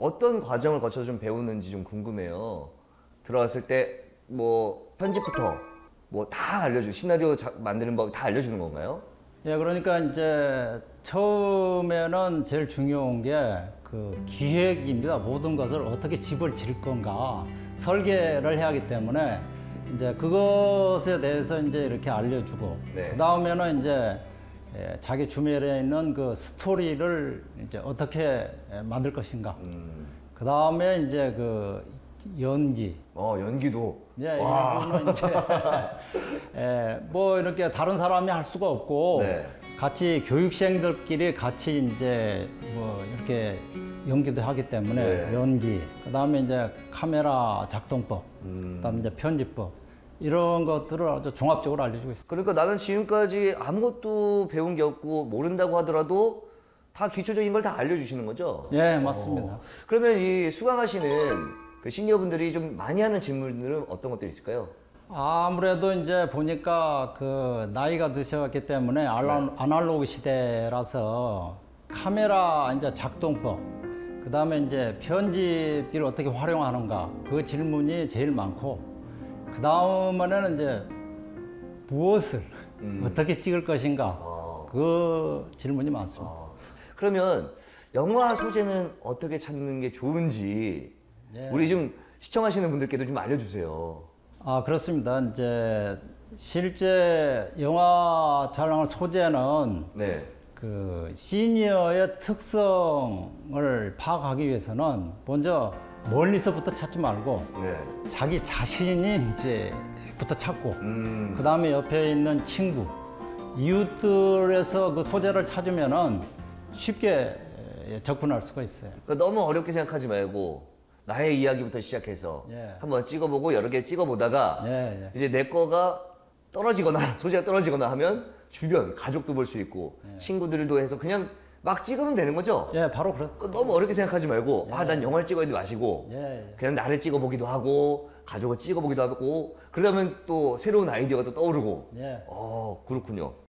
어떤 과정을 거쳐서 좀 배우는지 좀 궁금해요. 들어왔을 때 뭐 편집부터 뭐 다 알려주고 시나리오 자- 만드는 법 다 알려주는 건가요? 예, 그러니까 이제 처음에는 제일 중요한 게 그 기획입니다. 모든 것을 어떻게 집을 지을 건가 설계를 해야 하기 때문에 이제 그것에 대해서 이제 이렇게 알려주고 네. 그 다음에는 이제 예, 자기 주변에 있는 그 스토리를 이제 어떻게 예, 만들 것인가. 음. 그 다음에 이제 그 연기. 어 연기도 예, 이거는 이제 예, 뭐 이렇게 다른 사람이 할 수가 없고 네. 같이 교육생들끼리 같이 이제 뭐 이렇게 연기도 하기 때문에 네. 연기. 그 다음에 이제 카메라 작동법. 음. 그 다음에 이제 편집법. 이런 것들을 아주 종합적으로 알려주고 있습니다. 그러니까 나는 지금까지 아무것도 배운 게 없고 모른다고 하더라도 다 기초적인 걸 다 알려주시는 거죠? 예, 맞습니다. 어. 그러면 이 수강하시는 그 시니어분들이 좀 많이 하는 질문들은 어떤 것들이 있을까요? 아무래도 이제 보니까 그 나이가 드셨기 때문에 알라- 아날로그 시대라서 카메라 이제 작동법, 그 다음에 이제 편집기를 어떻게 활용하는가 그 질문이 제일 많고, 그 다음에는 이제 무엇을 어떻게 찍을 것인가 어. 그 질문이 많습니다. 어. 그러면 영화 소재는 어떻게 찾는 게 좋은지 예. 우리 좀 시청하시는 분들께도 좀 알려주세요. 아 그렇습니다. 이제 실제 영화 촬영할 소재는 네. 그 시니어의 특성을 파악하기 위해서는 먼저 멀리서부터 찾지 말고 네. 자기 자신이 이제 부터 찾고 음. 그 다음에 옆에 있는 친구 이웃들에서 그 소재를 찾으면은 쉽게 접근할 수가 있어요. 그러니까 너무 어렵게 생각하지 말고 나의 이야기부터 시작해서 예. 한번 찍어보고 여러 개 찍어보다가 예, 예. 이제 내 거가 떨어지거나 소재가 떨어지거나 하면 주변 가족도 볼 수 있고 친구들도 해서 그냥 막 찍으면 되는 거죠. 예, 바로 그렇. 그 너무 어렵게 생각하지 말고 아난 영화를 찍어야 돼 마시고 예, 예. 그냥 나를 찍어보기도 하고 가족을 찍어보기도 하고 그러다 보면 또 새로운 아이디어가 또 떠오르고 예. 어 그렇군요.